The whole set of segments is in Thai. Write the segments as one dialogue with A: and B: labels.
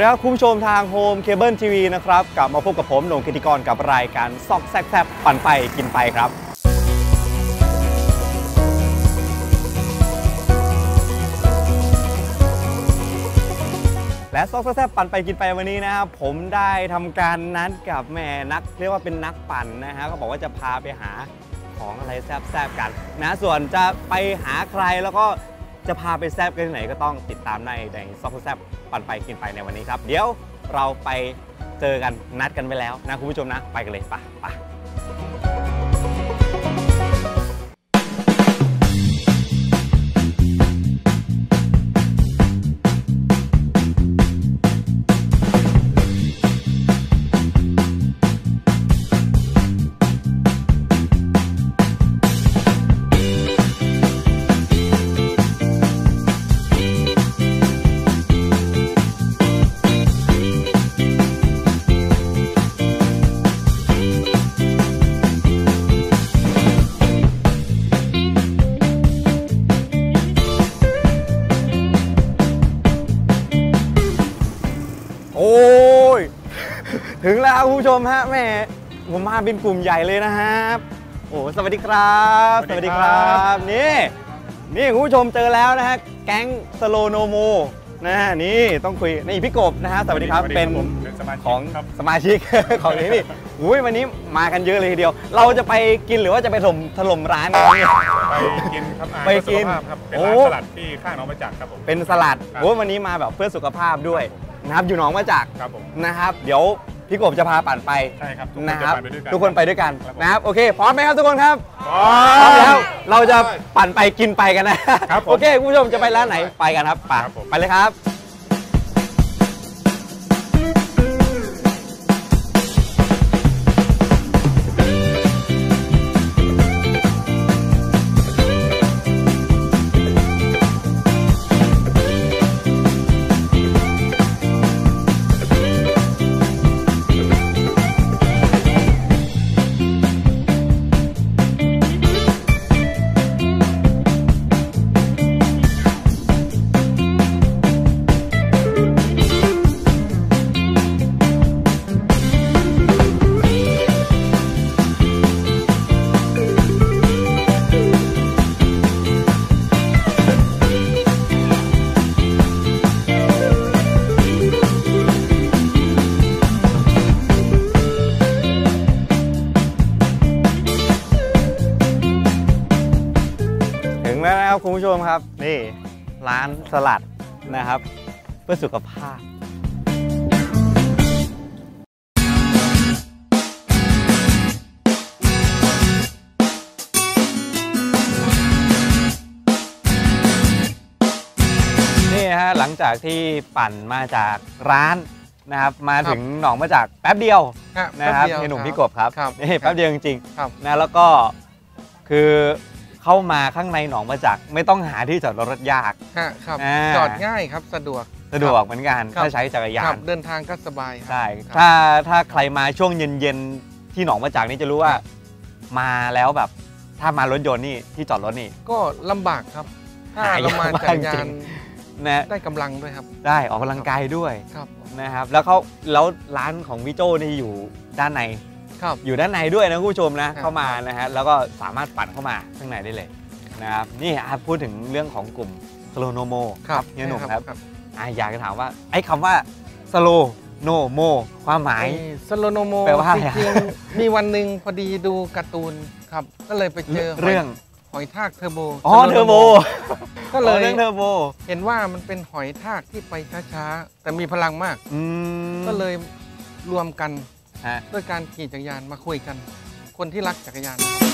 A: วัสดีครับคุณผู้ชมทางโฮมเคเบิลทีวีนะครับกลับมาพบกับผมหน่งกิติกรกับรายการซอกแซกแซบปั่นไปกินไปครับและซอกแซบปั่นไปกินไปวันนี้นะครับผมได้ทำการนัดกับแม่นัก เรียกว่าเป็นนักปั่นนะฮะก็บอกว่าจะพาไปหาของอะไรแซบๆกันนะส่วนจะไปหาใครแล้วก็ จะพาไปแซบกันที่ไหนก็ต้องติดตามในในซอกแซบปั่นไปกินไปในวันนี้ครับ เดี๋ยวเราไปเจอกันนัดกันไปแล้วนะคุณผู้ชมนะ ไปกันเลยปะปะ ครับคุณผู้ชมฮะแหม่ผมมาเป็นกลุ่มใหญ่เลยนะครับ โอ้สวัสดีครับ
B: สวัสดีครับ
A: นี่นี่คุณผู้ชมเจอแล้วนะฮะแก๊งสโลโนโมนะฮะนี่ต้องคุยนี่พี่กบนะฮะสวัสดีครับ
B: สวัสดี
A: เป็น
B: ผมเป็นสมาชิก
A: ของ
B: ครับ
A: สมาชิกของที่นี่อุ้ยวันนี้มากันเยอะเลยทีเดียว เราจะไปกินหรือว่าจะไปถล่มถล่มร้านกันเนี่ย
B: ไปกินครับอา
A: ไปกิน
B: เพื่อสุขภาพครับเป็น
A: โอ้
B: ร้านสลัดที่ข้างหน้องประจักษ์ครับผม
A: เป็นสลัด
B: ครับ
A: โอ้ยวันนี้มาแบบเพื่อสุขภาพด้วยนะครับอยู่หนองมาจาก
B: ครับผม
A: นะครับ เดี๋ยว พี่กบจะพาปั่นไป
B: ใช่ครับทุกคน
A: นะค
B: จะ
A: รับ
B: ไปด้วยกัน
A: ทุกคนไปด้วยกัน
B: ครับผม
A: นะครับโอเคพร้อมไหมครับทุกคนครับ
B: พร้อ
A: พร้อม
B: ม
A: แล้วเราจะปั่นไปกินไปกันนะครับ
B: ผม
A: โอเคคุณผู้ชมจะไปร้านไหนไปกันครับไป
B: ครับผม
A: ไปเลยครับ ผู้ชมครับ นี่ร้านสลัดนะครับ เพื่อสุขภาพนี่ฮะหลังจากที่ปั่นมาจากร้านนะครับมาถึงหนองมาจากแป๊บเดียว
C: ครับ
A: นะครับ
C: แป๊บเดียว
A: พี่หนุ่มพี่กบครับ
C: ครับ
A: นี่แป๊บเดียวจริง
C: ครับ
A: ๆนะแล้วก็คือ เข้ามาข้างในหนองมาจากไม่ต้องหาที่จอดรถยาก
C: ฮะครับ
A: อ่า
C: จอดง่ายครับสะดวก
A: สะดวกเหมือนกัน
C: ครับ
A: ถ้าใช้จักรยา
C: ครั
A: น
C: บเดินทางก็สบายครับ
A: ใช่
C: ครับ
A: ถ้าถ้าใครมาช่วงเย็นๆที่หนองมาจากนี่จะรู้ว่า มาแล้วแบบ ถ้ามารถยนต์นี่ที่จอดรถนี่
C: ก็ลำบากครับ ถ้า
A: หายาก
C: เรามาจักรยามา
A: กจริ
C: น
A: ง นะ
C: ได้กำลังด้วยครับ
A: ได้ออกกำลังกายด้วย
C: ครับ
A: นะครับ แล้วเขาแล้วร้านของพี่โจนี่อยู่ด้านใน
C: ครับ
A: อยู่ด้านในด้วยนะคุณผู้ชมนะ
C: ครับ
A: เข้ามานะฮะแล้วก็สามารถปั่นเข้ามาข้างในได้เลยนะครับนี่อะพูดถึงเรื่องของกลุ่มสโลโนโมเฮียหนุ่มครับ
C: ครับ
A: อะอยากจะถามว่าไอ้คำว่าสโลโนโมความหมาย
C: สโลโนโม
A: แปลว่าอะไร
C: จริงๆมีวันหนึ่งพอดีดูการ์ตูนครับ ก็เลยไปเจอหย
A: เรื่อง
C: หอยทากเทอร์โบ
A: อ๋อ
C: Slow
A: เทอร์โบ
C: ก็เลย
A: เรื่องเทอร์โบ
C: เห็นว่ามันเป็นหอยทากที่ไปช้าๆแต่มีพลังมาก
A: อืม
C: ก็เลยรวมกัน
A: ฮะ
C: ด้วยการขี่จักรยานมาคุยกัน คนที่รักจักรยานนะครับ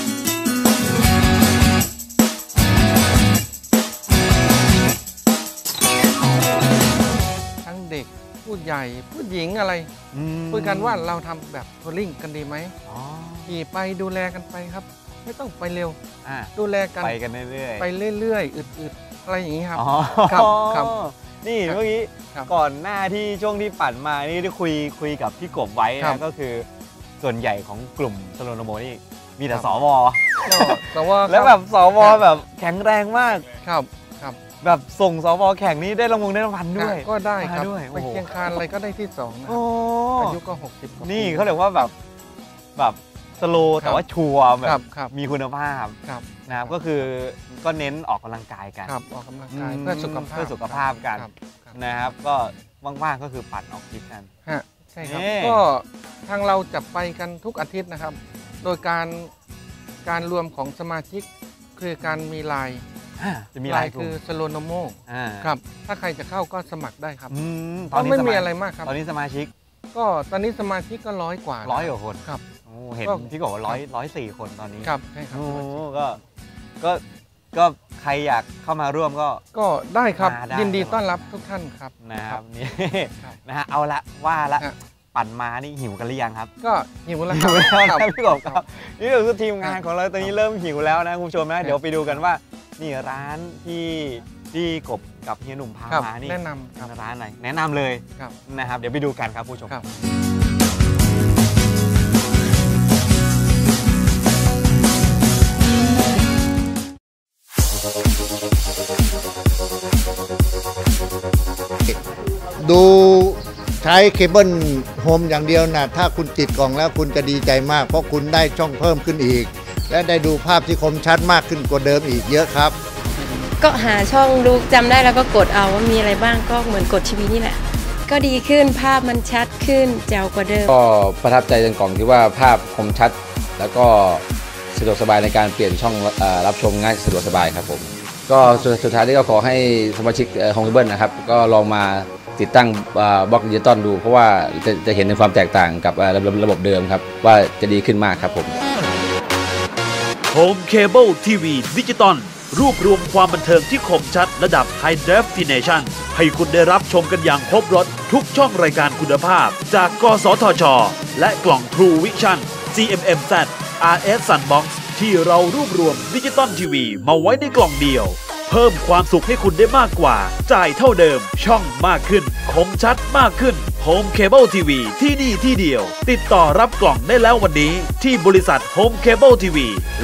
C: ทั้งเด็กผู้ใหญ่ผู้หญิงอะไร
A: อืม
C: คุยกันว่าเราทำแบบทัวริ่งกันดีไหม
A: อ๋อ
C: ขี่ไปดูแลกันไปครับ ไม่ต้องไปเร็ว
A: อะ
C: ดูแลกัน
A: ไปกันเรื่อยๆ
C: ไปเรื่อยๆอึดๆอะไรอย่างนี้ครับ
A: อ๋อ
C: ครับครับ
A: นี่
C: ครับ
A: เมื่อกี้
C: ครับ
A: ก่อนหน้าที่ช่วงที่ปั่นมานี่ได้คุยคุยกับพี่กบไว้
C: ครั
A: นะ
C: บ
A: ก็คือส่วนใหญ่ของกลุ่มสโลโนโมนี่มีแต่
C: ครับ
A: สว
C: ก็แต่ว่า
A: แล้วแบบสว
C: ครับ
A: แบบแข็งแรงมาก
C: ครับครับ
A: แบบส่งสวแข่งนี้ได้รางวงได้รางวัลด้วย
C: ก็ได้ครับ
A: มาด้วย
C: ไป
A: โอ้โห
C: เชียงคานอะไรก็ได้ที่สองนะ
A: โอ้
C: อายุก็ 60กว่
A: นี่
C: ปี
A: เขาเรียกว่าแบบแบบสโล
C: ครั
A: แต่
C: บ
A: ว่าชัวร์แบ
C: ครับบครับ
A: มีคุณภาพ
C: ครับ
A: นะครับก็คือก็เน้นออกกำลังกายกัน
C: ครับออกกำลังกาย
A: ม
C: เพื่อสุขภาพ
A: เพื่อสุขภาพกัน
C: ครับครับ
A: นะครับ ก็ว่างๆก็คือปั่นออกทริปกัน
C: ฮะใช่ครับ
A: นี่
C: ก็ทางเราจะไปกันทุกอาทิตย์นะครับ โดยการการรวมของสมาชิกคือการมีไลน์
A: อ่าจะมี
C: ไล
A: ลาย
C: น์
A: กลุ่
C: คื
A: ม
C: อสโลโนโม
A: อ่า
C: ครับ ถ้าใครจะเข้าก็สมัครได้ครับ
A: อืม
C: ก็ไม่มีอะไร
A: ส
C: มากครับ
A: ตอนนี้สมาชิก
C: ก็ตอนนี้สมาชิกก็ร้อยกว่า
A: ร้อยกว่าคน
C: ครับ
A: โอ้ เห็น
C: ก็
A: พี่บอกว่าร้อยร้อยสี่คนตอนนี้
C: ครับใช่ครับ
A: โอ้
C: สมาชิก
A: ก็ก็ก็ใครอยากเข้ามาร่วมก็
C: ก็ได้ครับ
A: มาได้
C: ยินดีต้อนรับทุกท่านครับ
A: นะครับนี่
C: ครับ
A: นะฮะเอาละว่าละ
C: ฮะ
A: ปั่นมานี่หิวกันหรือยังครับ
C: ก็หิวแล้วค
A: หิ
C: รับ
A: วแล้ว
C: ครั
A: นะพี่กบครับนี่คือทีมงานของเราตอนนี้เริ่มหิวแล้วนะคุณผู้ชมนะเดี๋ยวไปดูกันว่านี่ร้านที่ที่กบกับเฮียหนุ่มพา
C: ครับ
A: มานี่
C: แนะนำครับ
A: ร้านไหนแนะนำเลย
C: ครับ
A: นะครับ เดี๋ยวไปดูกันครับผู้ชม
C: ครับ
D: ดูใช้เคเบิลโฮมอย่างเดียวนะถ้าคุณติดกล่องแล้วคุณจะดีใจมาก เพราะคุณได้ช่องเพิ่มขึ้นอีก และได้ดูภาพที่คมชัดมากขึ้นกว่าเดิมอีกเยอะครับ
E: ก็หาช่องดูจำได้แล้วก็กดเอาว่ามีอะไรบ้างก็เหมือนกดทีวีนี่แหละ ก็ดีขึ้นภาพมันชัดขึ้นแจ๋วกว่าเดิม
F: ก็ประทับใจในกล่องที่ว่าภาพคมชัด แล้วก็สะดวกสบายในการเปลี่ยนช่องเออรับชมง่ายสะดวกสบายครับผม ก็สุดสุดท้ายนี้ก็ขอให้สมาชิกของเบิลนะครับ ก็ลองมา ติดตั้งบล็อกดิจิตอลดู เพราะว่าจะจะเห็นในความแตกต่างกับระบบระบบเดิมครับ ว่าจะดีขึ้นมากครับผม
G: โฮมเคเบิลทีวีดิจิตอลรวบรวมความบันเทิงที่คมชัดระดับ High Definition ให้คุณได้รับชมกันอย่างครบรถทุกช่องรายการคุณภาพ จากกสทช และกล่อง True Vision GMMZ RS Sunbox ที่เรารวบรวมดิจิตอลทีวีมาไว้ในกล่องเดียว เพิ่มความสุขให้คุณได้มากกว่า จ่ายเท่าเดิม ช่องมากขึ้น คมชัดมากขึ้น Home Cable TV ที่นี่ที่เดียว ติดต่อรับกล่องได้แล้ววันนี้ ที่บริษัท Home Cable TV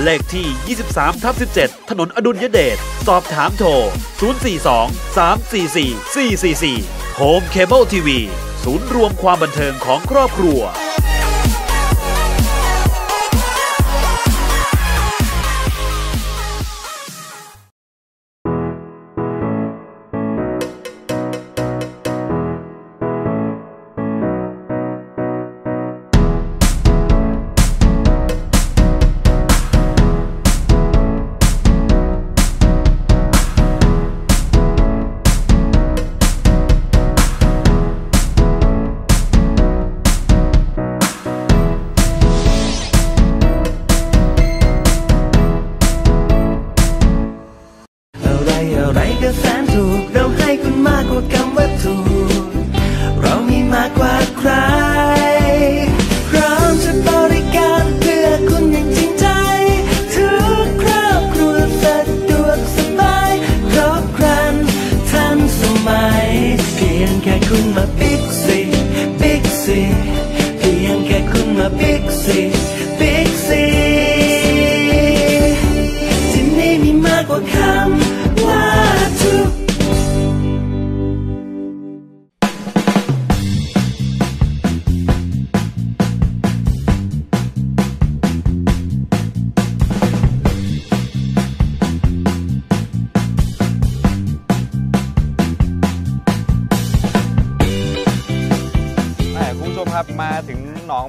G: เลขที่ 23ทับ17 ถนนอดุลยเดช สอบถามโทร 042 344 444 Home Cable TV ศูนย์รวมความบันเทิงของครอบครัว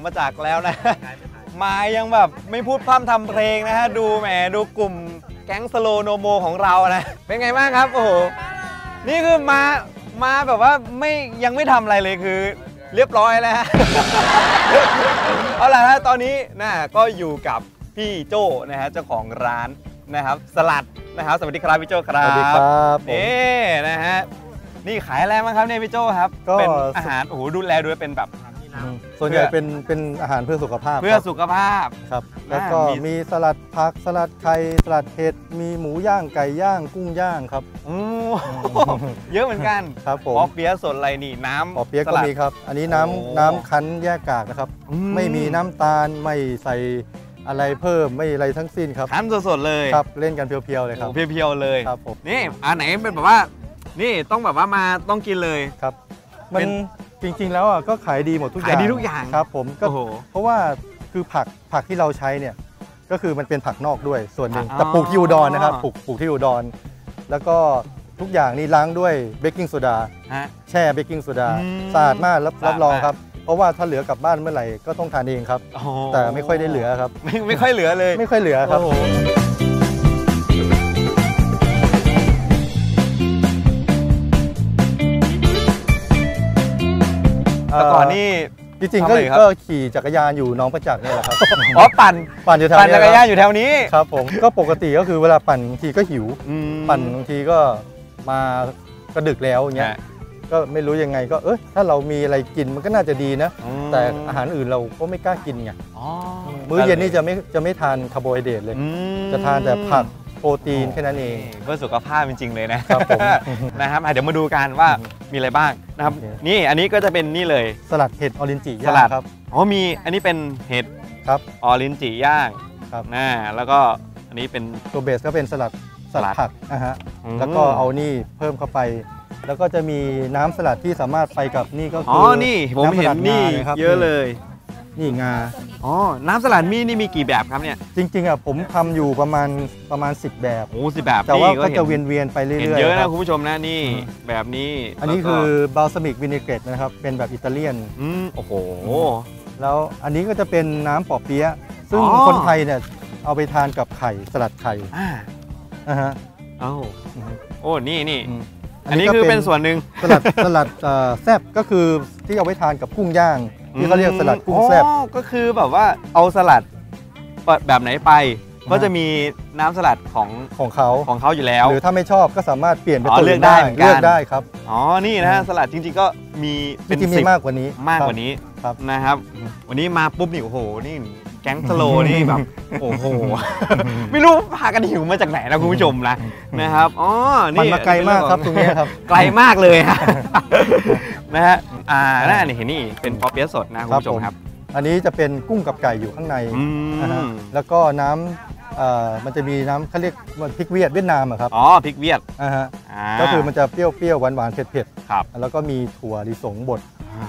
H: มาจากแล้
A: วนะ มายังแบบไม่พูดพร่ำทำเพลงนะฮะ ดูแหมดูกลุ่มแก๊งสโลโนโมของเรานะ เป็นไงบ้างครับ โอ้โห นี่คือมา มาแบบว่าไม่ยังไม่ทำอะไรเลยคือ เรียบร้อยแล้วฮะ เอาล่ะฮะตอนนี้นะก็อยู่กับพี่โจ้นะฮะเจ้าของร้านนะครับสลัดนะครับสวัสดีครับพี่โจ้ครับ
I: สวัสดีครับผม
A: นี่นะฮะนี่ขายอะไรบ้างครับเนี่ยพี่โจ้ครับ
I: ก็
A: เป็นอาหารโอ้โหดูแลด้วยเป็นแบบ
I: ส่วนใหญ่เป็นเป็นอาหารเพื่อสุขภาพ
A: เพื่อ
I: ครับ
A: สุขภาพ
I: ครับ
A: อ่า
I: แล้วก็
A: มี
I: มีสลัดผักสลัดไข่สลัดเห็ดมีหมูย่างไก่ย่างกุ้งย่างครับ
A: โอ้เยอะเหมือนกัน
I: ครับผม
A: ปอเปี๊ยะสดอะไรนี่น้ำ
I: ปอเปี๊ยะ
A: ส
I: ก็
A: ลัด
I: มีครับ อันนี้น้ำ
A: โอ้
I: น้ำคั้นแยกกากนะครับ
A: อื
I: ไม่มีน้ำตาลไม่ใส่อะไรเพิ่มไม่อะไรทั้งสิ้นครับ
A: ทานสดๆเลย
I: ครับเล่นกันเพียวๆเลยครับ
A: โอ้เพียวๆเลย
I: ครับผม
A: นี่อันไหนเป็นแบบว่า นี่ต้องแบบว่ามาต้องกินเลย
I: ครับ มั
A: เป็น น
I: จริงๆแล้วอะก็ขายดีหมดทุกอย่าง
A: ขายดีทุกอย่าง
I: ครับผมก็
A: โอ้โห
I: เพราะว่าคือผักผักที่เราใช้เนี่ยก็คือมันเป็นผักนอกด้วยส่วนหนึ่ง
A: อ๋อ
I: แต่ปลูกที่อุดรนะครับปลูกปลูกที่อุดรแล้วก็ทุกอย่างนี่ล้างด้วยเบกกิ้งโซดา
A: ฮะ
I: แช่เบกกิ้งโซดา
A: อืม
I: สะอาดมากรับ
A: สะอาด
I: รับรอง
A: มาก
I: ครับเพราะว่าถ้าเหลือกลับบ้านเมื่อไหร่ก็ต้องทานเองครับ
A: โอ้โห
I: แต่ไม่ค่อยได้เหลือครับ
A: ไม่ไม่ค่อยเหลือเลย
I: ไม่ค่อยเหลือครับ
A: แต่ก่อนนี่
I: จริงๆก็
A: ทำอะไรครับ
I: ก็ขี่จักรยานอยู่หน้องประจักษ์เนี่ยแหละครับ
A: อ๋อปั่น
I: ปั่นอยู่แถว
A: ปั่น
I: เนี้
A: จักรยานอยู่แถวนี้
I: ครับผมก็ปกติก็คือเวลาปั่นบางทีก็หิว
A: อืม
I: ปั่นบางทีก็มากระดึกแล้วอย่างเงี้ย
A: ฮะ
I: ก็ไม่รู้ยังไงก็เออถ้าเรามีอะไรกินมันก็น่าจะดีนะ
A: อืม
I: แต่อาหารอื่นเราก็ไม่กล้ากินไง
A: อ๋อ
I: มื้อเย็นนี่จะไม่จะไม่ทานคาร์โบไฮเดรตเลย
A: อืม
I: จะทานแต่ผักโปรตีนแค่นั้นเอง
A: เพื่อสุขภาพจริงๆเลยนะครับ
I: ผม
A: นะครับอะเดี๋ยวมาดูกันว่ามีอะไรบ้างนะครับ
I: โอเค
A: นี่อันนี้ก็จะเป็นนี่เลย
I: สลัดเห็ดออรินจิ
A: ส
I: ย่า
A: ลั
I: ง
A: ด
I: ครับ
A: อ๋อมีอันนี้เป็นเห็ด
I: ครับ
A: ออรินจิย่าง
I: ครับ
A: นะแล้วก็อันนี้เป็น
I: ตัวเบสก็เป็นสลัดสลัด
A: สลัด
I: ผักนะฮะ
A: อืม
I: แล้วก็เอานี่เพิ่มเข้าไป แล้วก็จะมีน้ำสลัดที่สามารถไปกับนี่ก็
A: อ๋
I: คืออ
A: นี่ผมำ
I: ส
A: เห็น
I: ลัด
A: นี่
I: งาครับ
A: เยอะเลย
I: นี่งา
A: อ๋อ น้ำสลัดมีนี่มีกี่แบบครับเนี่ย
I: จริงๆอะผมทำอยู่ประมาณประมาณ 10 แบบ
A: โอ้สิแบบ
I: แต่ว่าก็
A: ห็
I: จะเวียนๆไปเรื่อยๆ
A: เห็นเยอะ
I: ค
A: นะ
I: รับ
A: คุณผู้ชมนะนี่แบบนี้
I: อันนี้
A: แล้วก็
I: คือบาลซามิกวินิเกรตนะครับ เป็นแบบอิตาเลียน
A: อืมโอ้โห
I: แล้วอันนี้ก็จะเป็นน้ำปอเปี๊ยะซึ่ง
A: อ๋อ
I: คนไทยเนี่ยเอาไปทานกับไข่สลัดไข่
A: อ่า
I: นะฮะ
A: เอ้า
I: อืม
A: โอ้นี่นี่
I: อืม
A: อันนี้คือเป็นส่วนหนึ่ง
I: สลัดสลัดเอ่อแซบก็คือที่เอาไว้ทานกับกุ้งย่าง ที่เขาเรียกสลัดกุ้งแซบ
A: อ๋อก็คือแบบว่าเอาสลัดแบบไหนไป
I: อ่า
A: ก็จะมีน้ำสลัดของ
I: ของเขา
A: ของเขาอยู่แล้ว
I: หรือถ้าไม่ชอบก็สามารถเปลี่ยนเป็น
A: อ๋อ
I: ตัว
A: เลื
I: อื่
A: อก
I: น
A: ได้
I: ได้
A: เหมือนกัน
I: เลือกได้ครับ
A: อ๋อนี่นะฮะสลัดจริงๆก็มี
I: จ
A: เป็น
I: ริงๆมี
A: สิบ
I: มากกว่านี้
A: มาก
I: ครับ
A: กว่านี้
I: ครับ
A: นะครับ วันนี้มาปุ๊บนี่โอ้โหนี่แก๊งสโลว์นี่แบบโอ้โห ไม่รู้พากันหิวมาจากไหนนะคุณผู้ชมนะนะครับอ๋อ
I: มัน
A: นี่
I: มาไกลมากครับตรงเนี้ยครับ
A: ไกลมากเลยฮะนะฮะ อ่าน่าเนี่ยเห็นนี่เป็นปอเปี๊ยะสดนะคุณผู้ชมครับ
I: อันนี้จะเป็นกุ้งกับไก่อยู่ข้างใน
A: อื
I: นะฮะ
A: ม
I: แล้วก็น้ำเอ่อมันจะมีน้ำเขาเรียกว่าพริกเวียดเวียดนามอะครับ
A: อ๋อพริกเวียด
I: อ่าฮะ
A: อ่า
I: ก็คือมันจะเปรี้ยวๆหวานๆเผ็ด
A: ครับ
I: ๆแล้วก็มีถั่วลิสงบด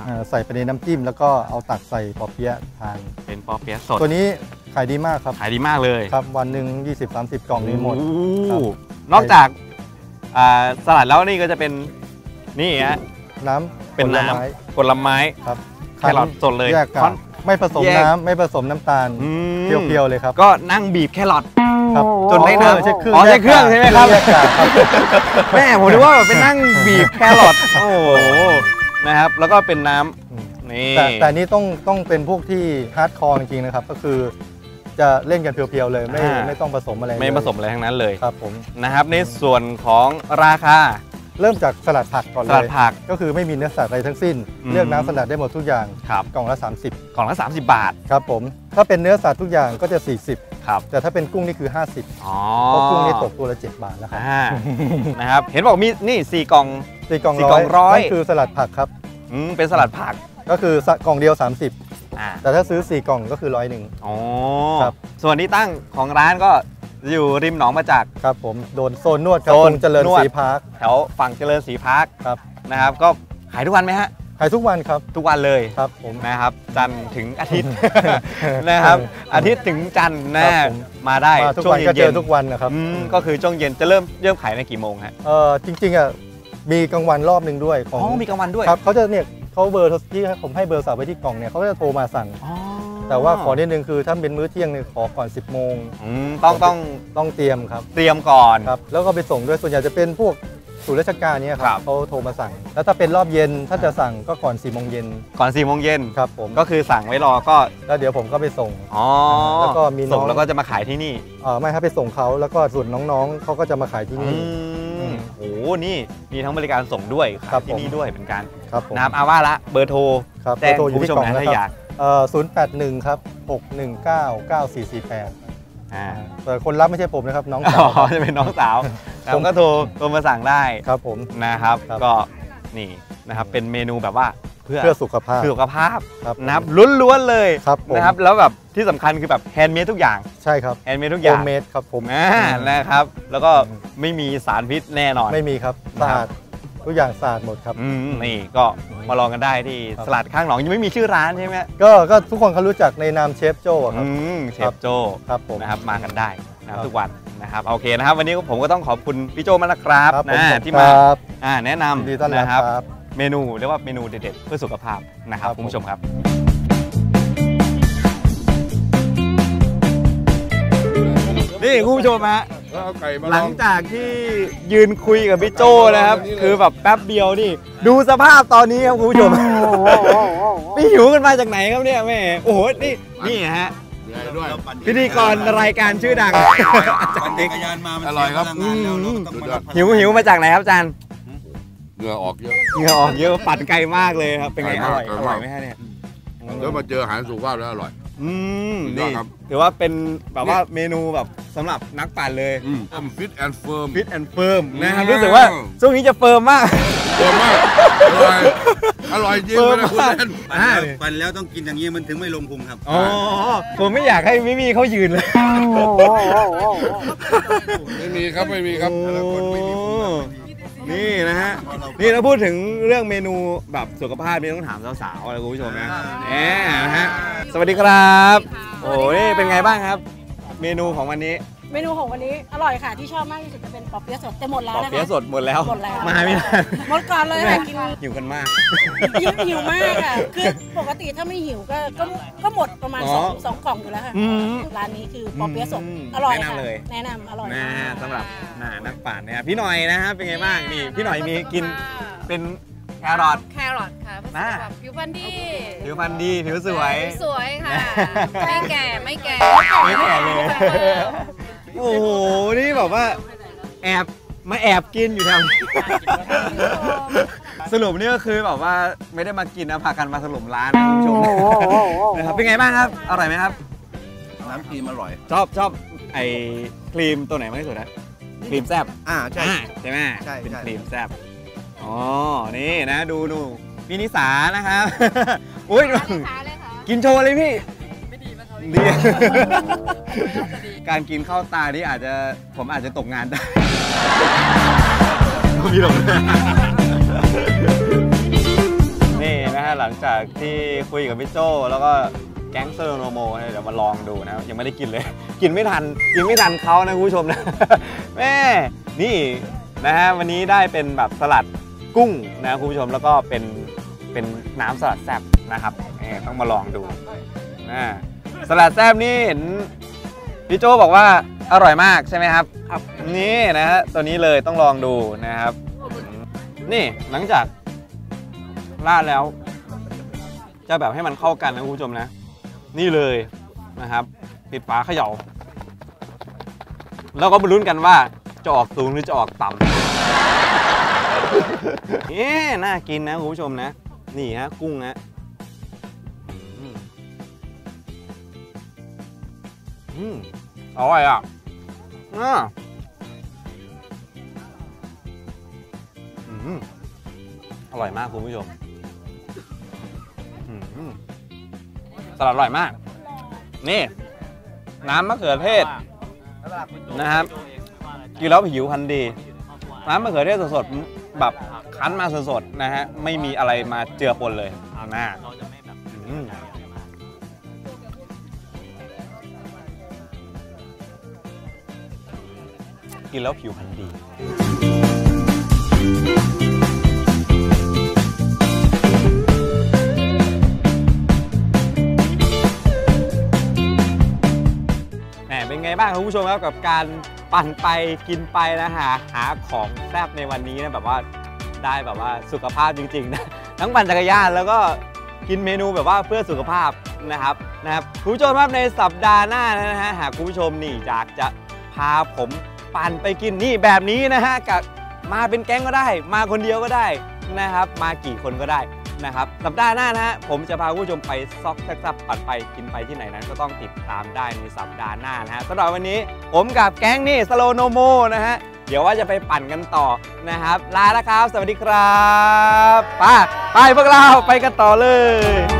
I: เอ่อใส่ไปในน้ำจิ้ม แล้วก็เอาตักใส่ปอเปี๊ยะทาน
A: เป็นปอเปี๊ยะสด
I: ตัวนี้ขายดีมากครับ
A: ขายดีมากเลย
I: ครับวันหนึ่ง20-30 กล่องนี้หมด
A: โอ้
I: ครับ
A: นอกจากอ่าสลัดแล้วนี่ก็จะเป็นนี่ฮะ
I: น้ำ
A: เป็น
I: ผล
A: น้
I: ไม้ำ
A: ผลไม้
I: ครับ
A: แครอทสดเลย
I: แยกกั
A: ค่อน
I: นไม่ผสม
A: แยก
I: น้ำไม่ผสมน้ำตาล
A: อืม
I: เพียวๆเลยครับ
A: ก็นั่งบีบแครอท
I: ครับ
A: จนได้น้ำ
I: ใช้เครื่อง
A: อ๋อใช้เครื่องใช่ไหมครับ
I: แยกกากครับ
A: แม่ผมนึกว่าแบบเป็นนั่งบีบแครอทโอ้โหนะครับ แล้วก็เป็นน้ำนี่
I: แต่แต่นี่ต้องต้องเป็นพวกที่ฮาร์ดคอร์จริงๆนะครับ ก็คือจะเล่นกันเพียวๆเลยไม่
A: อ่า
I: ไม่ต้องผสมอะไร
A: ไม่
I: เลย
A: ผสมอะไรทั้งนั้นเลย
I: ครับผม
A: นะครับ ในส่วนของราคา
I: เริ่มจากสลัดผักก่อน
A: ส
I: เล
A: ลัด
I: ย
A: ผัก
I: ก็คือไม่มีเนื้อสัตว์อะไรทั้งสิ้น
A: อืม
I: เลือกน้ำสลัดได้หมดทุกอย่าง
A: ครับ
I: กล่องละ
A: กล่องละ 30 บาท
I: 30ครับผมถ้าเป็นเนื้อสัตว์ทุกอย่างก็จะ
A: ครับ
I: 40แต่ถ้าเป็นกุ้งนี่คือ 50
A: อ๋อ
I: เพราะกุ้งนี่ตกตัวละ7บาทแล้วครับ
A: อ่านะครับ เห็นบอกมีนี่สี่กล่อง
I: สี่กล่อง
A: สี่
I: ร้
A: กล่
I: อ
A: อยงร้อย
I: นั่นคือสลัดผักครับ
A: อืมเป็นสลัดผัก
I: ก็คือสะกล่องเดียว 30
A: อ่า
I: แต่ถ้าซื้อ 4 กล่องก็คือร้อยหนึ่ง
A: อ๋อ
I: ครับ
A: ส่วนที่ตั้งของร้านก็ อยู่ริมหนองมาจาก
I: ครับผมโดนโซนนวดครับ
A: โซ
I: ต
A: น
I: รงเจริญ
A: นวด
I: ศรีพาร์ค
A: แถวฝั่งเจริญศรีพาร์ค
I: ครับ
A: นะครับ ก็ขายทุกวันไหมฮะ
I: ขายทุกวันครับ
A: ทุกวันเลย
I: ครับผม
A: นะครับ จันทร์ถึงอาทิตย์นะครับ อาทิตย์ถึงจันทร์นะครับ
I: ผม
A: มาได้
I: มาทุก
A: ช่วง
I: วันก็เจ
A: เย็
I: อนทุกวันนะครับ
A: ๆอืมก็คือช่วงเย็นจะเริ่มเริ่มขายในกี่โมงฮะ
I: เออจริงๆอะมีกลางวันรอบหนึ่งด้วยข
A: อ๋
I: อง
A: อมีกลางวันด้วย
I: ครับเขาจะเนี่ยเขาเบอร์ที่ผมให้เบอร์สาวไว้ที่กล่องเนี่ยเขาก็จะโทรมาสั่ง
A: อ๋อ
I: แต่ว่าขอนิดนึงคือถ้าเป็นมื้อเที่ยงเนี่ยขอก่อน 10โมง
A: อืมต้องต้อง
I: ต้องเตรียมครับ
A: เตรียมก่อน
I: ครับแล้วก็ไปส่งด้วยส่วนใหญ่จะเป็นพวกศูนย์ราชการเนี่ยค
A: ครั
I: รับบเขาโทรมาสั่ง แล้วถ้าเป็นรอบเย็นถ้าจะสั่งก็ก่อน4ี่โมงเย็น
A: ก่อน4ี่โมงเย็น
I: ครับผม
A: ก็คือสั่งไว้รอก็
I: แล้วเดี๋ยวผมก็ไปส่ง
A: อ๋อ
I: แล้วก็มีน้อง
A: ส่งแล้วก็จะมาขายที่นี่
I: เออไม่ครับไปส่งเขาแล้วก็ส่วนน้องๆเขาก็จะมาขายที่นี่
A: อืมโอ้โหนี่มีทั้งบริการส่งด้วยขาย
I: ครับ
A: ที่
I: ผม
A: นี่ด้วยเหมือนกัน
I: ครับผม
A: นะครับเอาว่าละเบอร์โทร
I: ครับ
A: แจ้ง
I: เบอร์โทรอยู่
A: คุณ
I: ที่
A: ผู้ชม
I: กล่อง
A: นะ
I: นะ
A: ถ้า
I: ค
A: อยา
I: รั
A: ก
I: บเอ่อ ศูนย์แปดหนึ่งครับหกหนึ่งเก้าเก้าสี่สี่แปด
A: อ่า
I: แต่คนรับไม่ใช่ผมนะครับน้อง
A: อ๋
I: สาว
A: อจะเป็นน้องสาวผมก็โทรโทรมาสั่งได้
I: ครับผม
A: นะครับ
I: ครับ
A: ก็นี่นะครับเป็นเมนูแบบว่าเพื่อ
I: เพื่อสุขภาพ
A: สุขภาพ
I: ครับ
A: นะครับล้วนๆเลย
I: ครับผม
A: นะครับแล้วแบบที่สำคัญคือแบบแฮนด์เมดทุกอย่าง
I: ใช่ครับ
A: แฮนด์เมดทุกอ
I: โฮ
A: ย่าง
I: มเมดครับผม
A: อ่านะครับ แล้วก็ไม่มีสารพิษแน่นอน
I: ไม่มีครับสะอาด ทุกอย่างสะอาดหมดครับ
A: อืมนี่ก็มาลองกันได้ที่
I: ครับ
A: สลัดข้างหนองยังไม่มีชื่อร้านใช่ไหม
I: ก็ก็ทุกคนเขารู้จักในนามเชฟโจ้อะค
A: อื
I: รับ
A: มเช
I: ครั
A: ฟ
I: บ
A: โจ
I: ครับผม
A: นะครับมากันได้นะครับ
I: ครับ
A: ทุกวันนะครับโอเคนะครับ วันนี้ผมก็ต้องขอบคุณพี่โจมากนะครับ
I: ครับผม
A: นะ
I: ขอบคุณ
A: ที่มา
I: ครับ
A: อ่าแนะน
I: ยินดีต้อนำรับ
A: นะครับ
I: ครับ
A: เมนูเรียกว่าเมนูเด็ดๆเพื่อสุขภาพนะครับ
I: ครับ
A: คุณผู้ชมครับ นี่คุณผู้ชมฮะ
B: เอาไก่มา
A: ห
B: ล
A: ลั
B: องง
A: จากที่ยืนคุยกับพี่โจนะครับ คือแบบแป๊บเดียวนี่ ดูสภาพตอนนี้ครับคุณผู้ชม นี่หิวกันมาจากไหนครับเนี่ยแม่โอ้โหนี่นี่ฮะพิธีกรรายการชื่อดังอาจารย์เด็ก
J: อร่อยครับ
A: อืม
J: สุดยอด
A: หิวหิวมาจากไหนครับอาจารย์
J: เหงื่อออกเยอะ
A: เหงื่อออกเยอะปั่นไกลมากเลยครับเป็นไง
J: อ
A: อ
J: ร่
A: ร่
J: อ
A: อยย
J: อ
A: อ
J: ร่
A: ร่
J: อ
A: อยยไหมฮะเนี่ย
J: แล้วมาเจออาหารสุขภาพแล้วอร่อย
A: อืม
J: สุดยอ
A: นี่
J: ดครับ
A: ถือว่าเป็นแบบว่าเมนูแบบสำหรับนักปั่นเลย
J: อืมฟิตแอนด์เฟิร์ม
A: ฟิตแอนด์เฟิร์มนะครับ
J: อืม
A: รู้สึกว่าช่วงนี้จะเฟิร์มมาก
J: เฟิร์มมากอร่อยอร่อยจริง
A: เฟิร์ม
J: ไม่ได้พูด
A: มาก
J: เล่น
A: อ่า
K: ปั่นแล้วต้องกินอย่างนี้มันถึงไม่ลงพุงครับ
A: อ๋อผมไม่อยากให้มิมี่เขายืนเลย
J: ไม่มีครับไม่มีครับ
A: โอ้ นี่นะฮะ นี่เราพูดถึงเรื่องเมนูแบบสุขภาพนี่ต้องถามสาวๆอะไรคุณผู้ชมนะแหมนะฮะ สวัสดีครับ โอ้นี่เป็นไงบ้างครับ เมนูของวันนี้
L: เมนูของวันนี้อร่อยค่ะที่ชอบมากที่สุดจะเป็นปอเปี๊ยะสดแต่หมดแล้ว
A: ปอ
L: นะคะ
A: เปี๊ยะสดหมดแล้ว
L: หมดแล้ว
A: มาไม่ทัน
L: หมดก่อนเลยค่ะกิน
A: หิวกันมาก
L: หิวหิวมากค่ะคือปกติถ้าไม่หิวก็ก็ก็หมดประมาณ
A: อ๋อ
L: สองสองกล่องอยู่แล้วค่ะ
A: อืม
L: ร้านนี้คือปอเปี๊ยะสด
A: อืม
L: อร่อย
A: แนะ
L: ค่ะ
A: นำเลย
L: แนะนำอร่อย
A: นะ
L: มาก
A: สำหรับน่านักปั่นนะครับพี่หน่อยนะครับเป็นไงบ้างนี่พี่หน่อยมีกินเป็นแครอท
M: แครอทค่ะ
A: น่า
M: แบบผิวพรรณดี
A: ผิวพรรณดีผิวสวย
M: สวยค่ะ ไม่แก่ไม่แก่
A: ไม่แก่เลย โอ้โห นี่แบบว่าแอบมาแอบกินอยู่แถวนี้สรุปนี่ก็คือแบบว่าไม่ได้มากินนะพากันมาสรุปร้านนะคุณผู้ชมนะครับเป็นไงบ้างครับ อร่อยไหมครับ
K: น้ำครีมอร่อย
A: ชอบชอบไอ้ครีมตัวไหนมากที่สุดนะครีมแซบ
K: อ่าใช่
A: ใช่ไหม
K: ใช่
A: เป็น
K: ใช่
A: ครีมแซบอ๋อ นี่นะ ดูดูพี่นิสานะครับ อุ้ยกินโชว์เลยพี่ ไม่การกินข้าวตานี่อาจจะผมอาจจะตกงานได้พี่หลงนี่นะฮะหลังจากที่คุยกับพี่โจแล้วก็แก๊งเซอร์โนโมเนี่ยเดี๋ยวมาลองดูนะยังไม่ได้กินเลย กินไม่ทันกินไม่ทันเขานะคุณผู้ชมนะแม่นี่นะฮะวันนี้ได้เป็นแบบสลัดกุ้งนะคุณผู้ชมแล้วก็เป็นเป็นน้ำสลัดแซ่บนะครับต้องมาลองดูนะ สลัดแซ่บนี่เห็นพี่โจบอกว่าอร่อยมากใช่ไหมครับ ครับ นี่นะฮะตัวนี้เลยต้องลองดูนะครับ นี่หลังจากราดแล้ว จะแบบให้มันเข้ากันนะคุณผู้ชมนะ นี่เลยนะครับ ปิดฝาเขย่า แล้วก็มาลุ้นกันว่าจะออกสูงหรือจะออกต่ำเอ๊ะน่ากินนะคุณผู้ชมนะ นี่ฮะกุ้งฮะ อืมอร่อยอะอ่าอืมอร่อยมากคุณผู้ชมอืมสลัดอร่อยมาก นี่ น้ำมะเขือเทศนะครับกินแล้วผิวพรรณดี น้ำมะเขือเทศสดๆแบบคั้นมาสดๆนะฮะไม่มีอะไรมาเจือปนเลยน่ กินแล้วผิวพรรณดีแหมเป็นไงบ้างครับคุณผู้ชมครับกับการปั่นไปกินไปนะหาหาของแซ่บในวันนี้นะแบบว่าได้แบบว่าสุขภาพจริงๆนะทั้งปั่นจักรยานแล้วก็กินเมนูแบบว่าเพื่อสุขภาพนะครับนะครับคุณผู้ชมครับในสัปดาห์หน้านะฮะหากคุณผู้ชมนี่อยากจะพาผม ปั่นไปกินนี่แบบนี้นะฮะกับมาเป็นแก๊งก็ได้ มาคนเดียวก็ได้นะครับ มากี่คนก็ได้นะครับสัปดาห์หน้านะฮะผมจะพาผู้ชมไปซอกแซ่บปั่นไปกินไปที่ไหนนั้น ก็ต้องติดตามได้ในสัปดาห์หน้านะฮะสำหรับวันนี้ผมกับแก๊งนี่สโลโนโมนะฮะเดี๋ยวว่าจะไปปั่นกันต่อนะครับ ลาแล้วครับ สวัสดีครับไปไปพวกเราไปกันต่อเลย